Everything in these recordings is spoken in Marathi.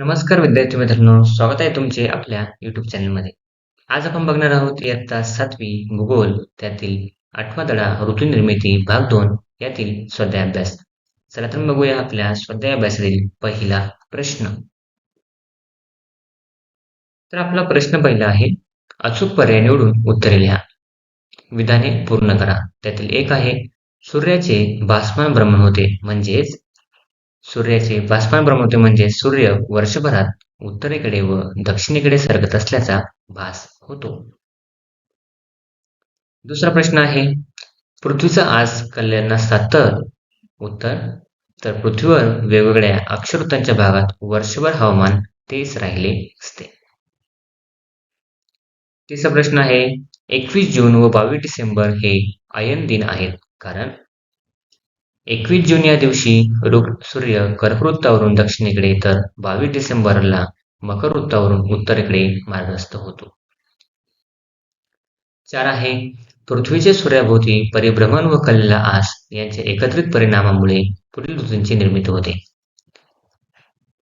नमस्कार विद्यार्थी मित्रांनो स्वागत आहे तुमचे आपल्या युट्यूब चॅनलमध्ये आज आपण बघणार आहोत इयत्ता सातवी भूगोल त्यातील आठवा धडा ऋतुनिर्मिती भाग दोन यातील स्वाध्याय अभ्यास चला तर बघूया आपल्या स्वाध्याय अभ्यासातील पहिला प्रश्न. तर आपला प्रश्न पहिला आहे अचूक पर्याय निवडून उत्तरे लिहा. विधाने पूर्ण करा. त्यातील एक आहे सूर्याचे भासमान भ्रमण होते म्हणजेच सूर्याचे भासमान प्रमुख म्हणजे सूर्य वर्षभरात उत्तरेकडे व दक्षिणेकडे सरकत असल्याचा भास होतो. दुसरा प्रश्न आहे पृथ्वीचा आज कल्याण नसता तर? उत्तर तर पृथ्वीवर वेगवेगळ्या अक्षरवृत्तांच्या भागात वर्षभर हवामान तेच राहिले असते. तिसरा प्रश्न आहे एकवीस जून व बावीस डिसेंबर हे आयन दिन आहेत कारण एकवीस जून या दिवशी सूर्य कर्कवृत्तावरून दक्षिणेकडे तर बावीस डिसेंबरला मकर वृत्तावरून उत्तरेकडे मार्गस्थ होतो. चार आहे पृथ्वीचे सूर्याभोवती परिभ्रमण व कललेला आस यांच्या एकत्रित परिणामामुळे पुढील ऋतूंची निर्मिती होते.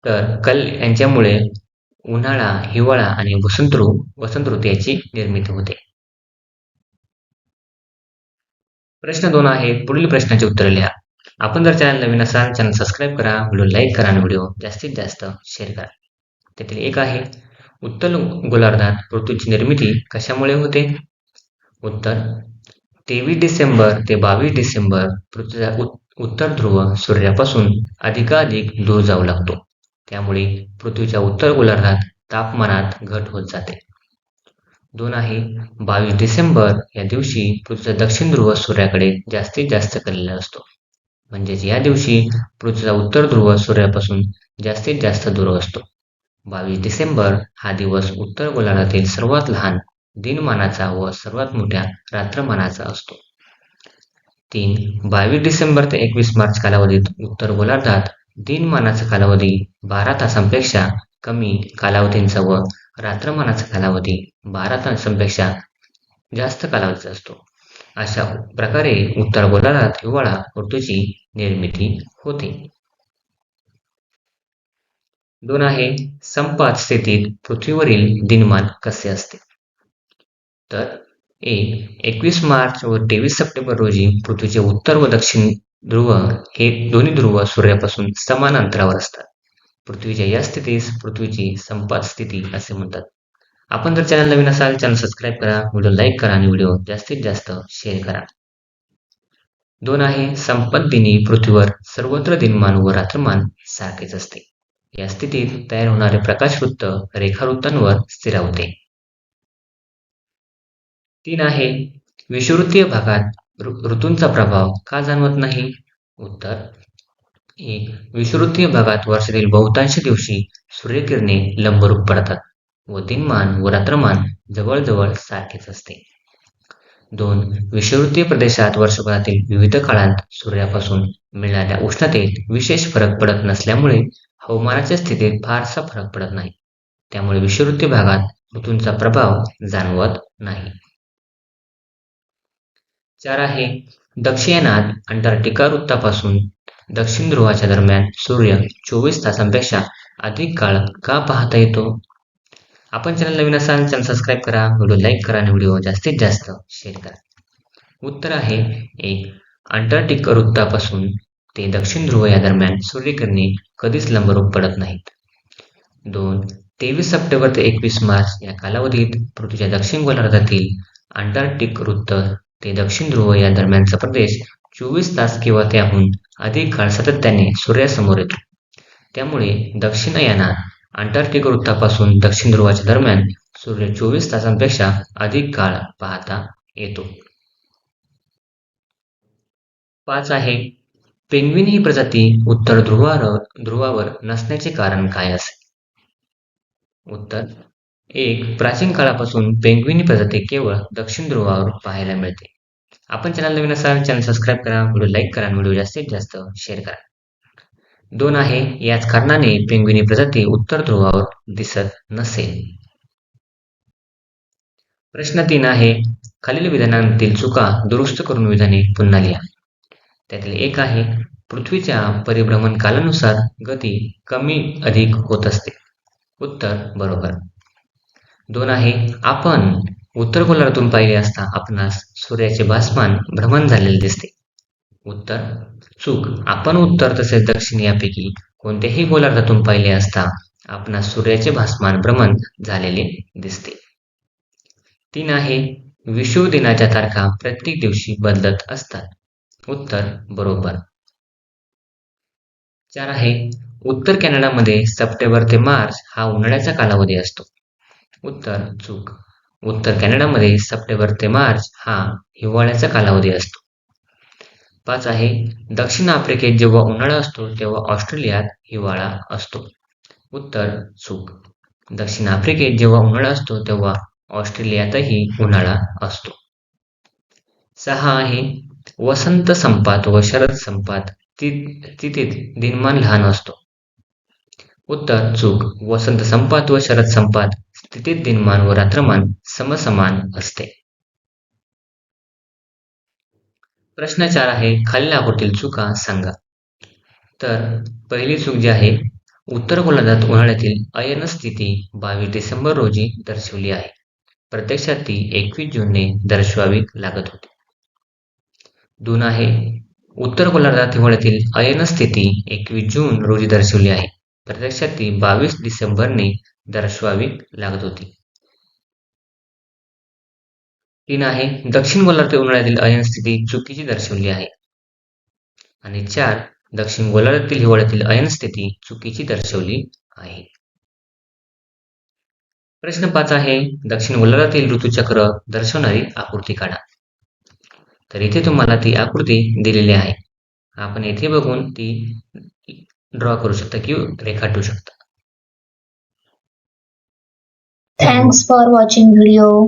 तर कल यांच्यामुळे उन्हाळा हिवाळा आणि वसंत वसंत ऋतू याची निर्मिती होते. प्रश्न दोन आहे पुढील प्रश्नाचे उत्तर लिहा. आपण जर चॅनल नवीन असाल चॅनल सबस्क्राईब करा व्हिडिओ लाईक करा आणि व्हिडिओ जास्तीत जास्त शेअर करा. त्यातील एक आहे उत्तर गोलार्धात पृथ्वीची निर्मिती कशामुळे होते? उत्तर तेवीस डिसेंबर ते बावीस डिसेंबर पृथ्वीचा उत्तर ध्रुव सूर्यापासून अधिकाधिक दूर जाऊ लागतो. त्यामुळे पृथ्वीच्या उत्तर गोलार्धात तापमानात घट होत जाते. दोन आहे बावीस डिसेंबर या दिवशी पृथ्वीचा दक्षिण ध्रुव सूर्याकडे जास्तीत जास्त कलेला असतो. म्हणजेच या दिवशी पृथ्वीचा उत्तर ध्रुव सूर्यापासून जास्तीत जास्त दूर असतो. बावीस डिसेंबर हा दिवस उत्तर गोलार्धातील सर्वात लहान दिनमानाचा व सर्वात मोठ्या रात्रमानाचा असतो. तीन बावीस डिसेंबर ते एकवीस मार्च कालावधीत उत्तर गोलार्धात दिनमानाचा कालावधी बारा तासांपेक्षा कमी कालावधींचा व रात्रमानाचा कालावधी बारा तासांपेक्षा जास्त कालावधीचा असतो. अशा प्रकारे उत्तर गोलार्धात हिवाळा ऋतूची निर्मिती होते. दोन आहे संपात स्थितीत पृथ्वीवरील दिनमान कसे असते? तर एक एकवीस मार्च व तेवीस सप्टेंबर रोजी पृथ्वीचे उत्तर व दक्षिण ध्रुव हे दोन्ही ध्रुव सूर्यापासून समान अंतरावर असतात. पृथ्वीच्या या स्थितीस पृथ्वीची संपात स्थिती असे म्हणतात. आपण जर चॅनल नवीन असाल चॅनल सबस्क्राईब करा व्हिडिओ लाईक करा आणि व्हिडिओ जास्तीत जास्त शेअर करा. दोन आहे संपत दिनी पृथ्वीवर सर्वत्र दिनमान व रात्रमान सारखेच असते. या स्थितीत तयार होणारे प्रकाशवृत्त रेखावृत्तांवर स्थिरावते. तीन आहे विषुवृत्तीय भागात ऋतूंचा प्रभाव का जाणवत नाही? उत्तर एक विषुवृत्तीय भागात वर्षातील बहुतांश दिवशी सूर्यकिरणे लंबरूप पडतात. व दिनमान व रात्रमान जवळजवळ सारखेच असते. दोन विषुवृत्तीय प्रदेशात वर्षभरातील विविध काळात सूर्यापासून मिळणाऱ्या उष्णतेत विशेष फरक पडत नसल्यामुळे हवामानाच्या स्थितीत फारसा फरक पडत नाही. त्यामुळे विषुवृत्तीय भागात ऋतूंचा प्रभाव जाणवत नाही. चार आहे दक्षिणात अंटार्क्टिका वृत्तापासून दक्षिण ध्रुवाच्या दरम्यान सूर्य चोवीस तासांपेक्षा अधिक काळ का पाहता येतो? आपण चॅनल नवीन असाल चॅनल सबस्क्राईब करा व्हिडिओ लाईक करा आणि व्हिडिओ जास्तीत जास्त शेअर करा. उत्तर आहे एक अंटार्क्टिक वृत्तापासून ते दक्षिण ध्रुव या दरम्यान सूर्यकिरणे कधीच लंबरूप पडत नाहीत. दोन तेवीस सप्टेंबर ते एकवीस मार्च या कालावधीत पृथ्वीच्या दक्षिण गोलार्धातील अंटार्क्टिक वृत्त ते दक्षिण ध्रुव या दरम्यानचा प्रदेश चोवीस तास किंवा त्याहून अधिक काळ सातत्याने सूर्यासमोर येतो. त्यामुळे दक्षिणायानात अंटार्क्टिक वृत्तापासून दक्षिण ध्रुवाच्या दरम्यान सूर्य चोवीस तासांपेक्षा अधिक काळ पाहता येतो. पाच आहे. पेंग्विन ही प्रजाती उत्तर ध्रुवावर ध्रुवावर नसण्याचे कारण काय असेल उत्तर एक प्राचीन काळापासून पेंग्विनी प्रजाती केवळ दक्षिण ध्रुवावर पाहायला मिळते. आपण चॅनल नवीन असाल चॅनल सबस्क्राईब करा व्हिडिओ लाईक करा व्हिडिओ जास्तीत जास्त शेअर करा. दोन आहे याच कारणाने पेंग्विनी प्रजाती उत्तर ध्रुवावर दिसत नसेल प्रश्न तीन आहे खालील विधानांतील चुका दुरुस्त करून विधाने पुन्हा लिहा. त्यातील एक आहे पृथ्वीच्या परिभ्रमण कालानुसार गती कमी अधिक होत असते. उत्तर बरोबर. दोन आहे आपण उत्तर गोलार्धातून पाहिले असता आपणास सूर्याचे भासमान भ्रमण झालेले दिसते. उत्तर? चूक. आपण उत्तर तसेच दक्षिण यापैकी कोणत्याही गोलार्धातून पाहिले असता आपणास सूर्याचे भासमान भ्रमण झालेले दिसते. तीन आहे विषुव दिनाच्या तारखा प्रत्येक दिवशी बदलत असतात. उत्तर बरोबर. चार आहे उत्तर कॅनडामध्ये सप्टेंबर ते मार्च हा उन्हाळ्याचा कालावधी असतो. उत्तर चूक. उत्तर कॅनडामध्ये सप्टेंबर ते मार्च हा हिवाळ्याचा कालावधी असतो. पाच आहे. दक्षिण आफ्रिकेत जेव्हा उन्हाळा असतो तेव्हा ऑस्ट्रेलियात हिवाळा असतो. उत्तर चूक दक्षिण आफ्रिकेत जेव्हा उन्हाळा असतो तेव्हा ऑस्ट्रेलियातही उन्हाळा असतो. सहा आहे. वसंत संपात व शरद संपात तिथे दिनमान लहान असतो. उत्तर चूक वसंत संपात व शरद संपात स्थितीत दिनमान व रात्रमान समसमान असते. प्रश्न चार आहे खालील आकृतील चुका सांगा. तर पहिली चूक जी आहे उत्तर गोलार्धात उन्हाळ्यातील अयन स्थिती बावीस डिसेंबर रोजी दर्शवली आहे. प्रत्यक्षात ती एकवीस जूनने दर्शवावी लागत होती. दोन आहे उत्तर गोलार्धात हिवाळ्यातील अयन स्थिती एकवीस जून रोजी दर्शवली आहे. प्रत्यक्षात ती बावीस डिसेंबरने दर्शवावी लागत होती. तीन आहे. दक्षिण गोलार्ध उन्हाळ्यातील अयन स्थिती चुकीची दर्शवली आहे. आणि चार दक्षिण गोलार्धातील हिवाळ्यातील अयन स्थिती चुकीची दर्शवली आहे. प्रश्न पाच आहे. दक्षिण गोलार्धातील ऋतुचक्र दर्शवणारी आकृती काढा. तर इथे तुम्हाला ती आकृती दिलेली आहे. आपण येथे बघून ती ड्रॉ करू शकता किंवा रेखाटू शकता. Thanks for watching video